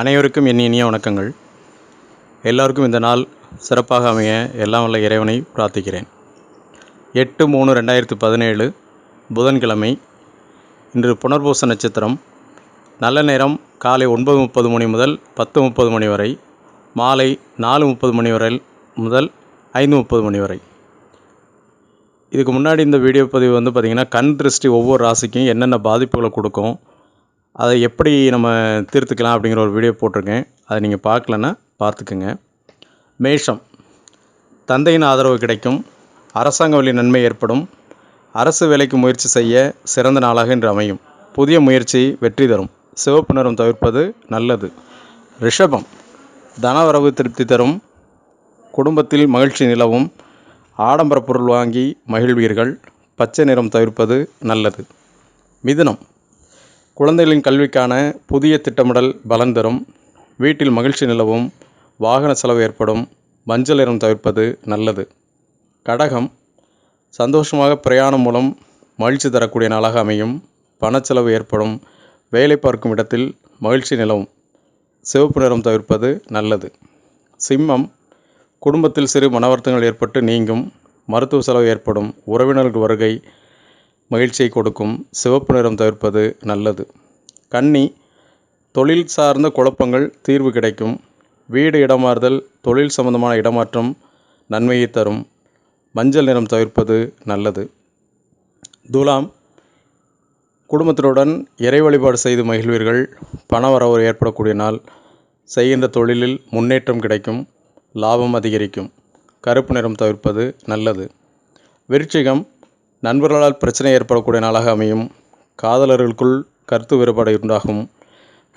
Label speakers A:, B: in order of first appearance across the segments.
A: அனைவருக்கும் என் இனிய வணக்கங்கள். எல்லோருக்கும் இந்த நாள் சிறப்பாக அமைய எல்லாம் வல்ல இறைவனை பிரார்த்திக்கிறேன். எட்டு மூணு ரெண்டாயிரத்து பதினேழு புதன்கிழமை இன்று புனர்பூச நட்சத்திரம். நல்ல நேரம் காலை ஒன்பது முப்பது மணி முதல் பத்து முப்பது மணி வரை மாலை நாலு முப்பது மணி வரை முதல் ஐந்து முப்பது மணி வரை. இதுக்கு முன்னாடி இந்த வீடியோ பதிவு வந்து பார்த்திங்கன்னா கண் திருஷ்டி ஒவ்வொரு ராசிக்கும் என்னென்ன பாதிப்புகளை கொடுக்கும் அதை எப்படி நம்ம தீர்த்துக்கலாம் அப்படிங்கிற ஒரு வீடியோ போட்டிருக்கேன். அதை நீங்கள் பார்க்கலன்னா பார்த்துக்குங்க. மேஷம். தந்தையின் ஆதரவு கிடைக்கும். அரசாங்க வழி நன்மை ஏற்படும். அரசு வேலைக்கு முயற்சி செய்ய சிறந்த நாளாக இன்று அமையும். புதிய முயற்சி வெற்றி தரும். சிவப்பு நிறம் தவிர்ப்பது நல்லது. ரிஷபம். தனவரவு திருப்தி தரும். குடும்பத்தில் மகிழ்ச்சி நிலவும். ஆடம்பர பொருள் வாங்கி மகிழ்வீர்கள். பச்சை நிறம் தவிர்ப்பது நல்லது. மிதுனம். குழந்தைகளின் கல்விக்கான புதிய திட்டமிடல் பலன் தரும். வீட்டில் மகிழ்ச்சி நிலவும். வாகன செலவு ஏற்படும். மஞ்சள் நிறம் தவிர்ப்பது நல்லது. கடகம். சந்தோஷமாக பிரயாணம் மூலம் மகிழ்ச்சி தரக்கூடிய நாளாக அமையும். பணச்செலவு ஏற்படும். வேலை பார்க்கும் இடத்தில் மகிழ்ச்சி நிலவும். சிவப்பு நிறம் தவிர்ப்பது நல்லது. சிம்மம். குடும்பத்தில் சிறு மனவருத்தங்கள் ஏற்பட்டு நீங்கும். மருத்துவ செலவு ஏற்படும். உறவினர்கள் வருகை மகிழ்ச்சியை கொடுக்கும் சிவப்பு நிறம் தவிர்ப்பது நல்லது. கன்னி தொழில் சார்ந்த குழப்பங்கள் தீர்வு கிடைக்கும். வீடு இடமாறுதல் தொழில் சம்பந்தமான இடமாற்றம் நன்மையை தரும். மஞ்சள் நிறம் தவிர்ப்பது நல்லது. துலாம் குடும்பத்தினுடன் இறை வழிபாடு செய்து மகிழ்வீர்கள். பண வரவு ஏற்படக்கூடிய நாள். செய்கின்ற தொழிலில் முன்னேற்றம் கிடைக்கும். லாபம் அதிகரிக்கும். கருப்பு நிறம் தவிர்ப்பது நல்லது. விருச்சிகம் நண்பர்களால் பிரச்சனை ஏற்படக்கூடிய நாளாக அமையும். காதலர்களுக்குள் கருத்து வேறுபாடு உண்டாகும்.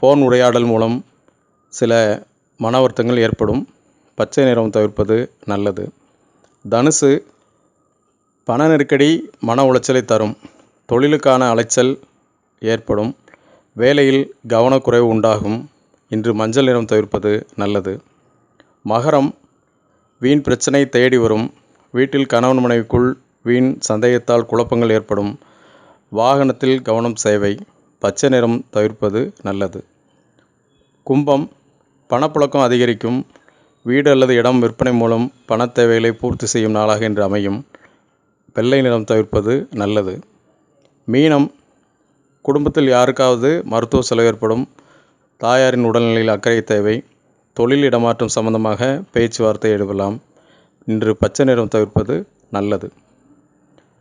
A: ஃபோன் உரையாடல் மூலம் சில மன வருத்தங்கள் ஏற்படும். பச்சை நிறம் தவிர்ப்பது நல்லது. தனுசு பண நெருக்கடி மன உளைச்சலை தரும். தொழிலுக்கான அலைச்சல் ஏற்படும். வேலையில் கவனக்குறைவு உண்டாகும். இன்று மஞ்சள் நிறம் தவிர்ப்பது நல்லது. மகரம் வீண் பிரச்சனை தேடி வரும். வீட்டில் கணவன் மனைவிக்குள் வீண் சந்தேகத்தால் குழப்பங்கள் ஏற்படும். வாகனத்தில் கவனம் சேவை பச்சை நிறம் தவிர்ப்பது நல்லது. கும்பம் பணப்புழக்கம் அதிகரிக்கும். வீடு அல்லது இடம் விற்பனை மூலம் பண தேவைகளை பூர்த்தி செய்யும் நாளாக இன்று அமையும். வெள்ளை நிறம் தவிர்ப்பது நல்லது. மீனம் குடும்பத்தில் யாருக்காவது மருத்துவ செலவு ஏற்படும். தாயாரின் உடல்நிலையில் அக்கறை தேவை. தொழில் இடமாற்றம் சம்பந்தமாக பேச்சுவார்த்தை எடுக்கலாம் இன்று பச்சை நிறம் தவிர்ப்பது நல்லது.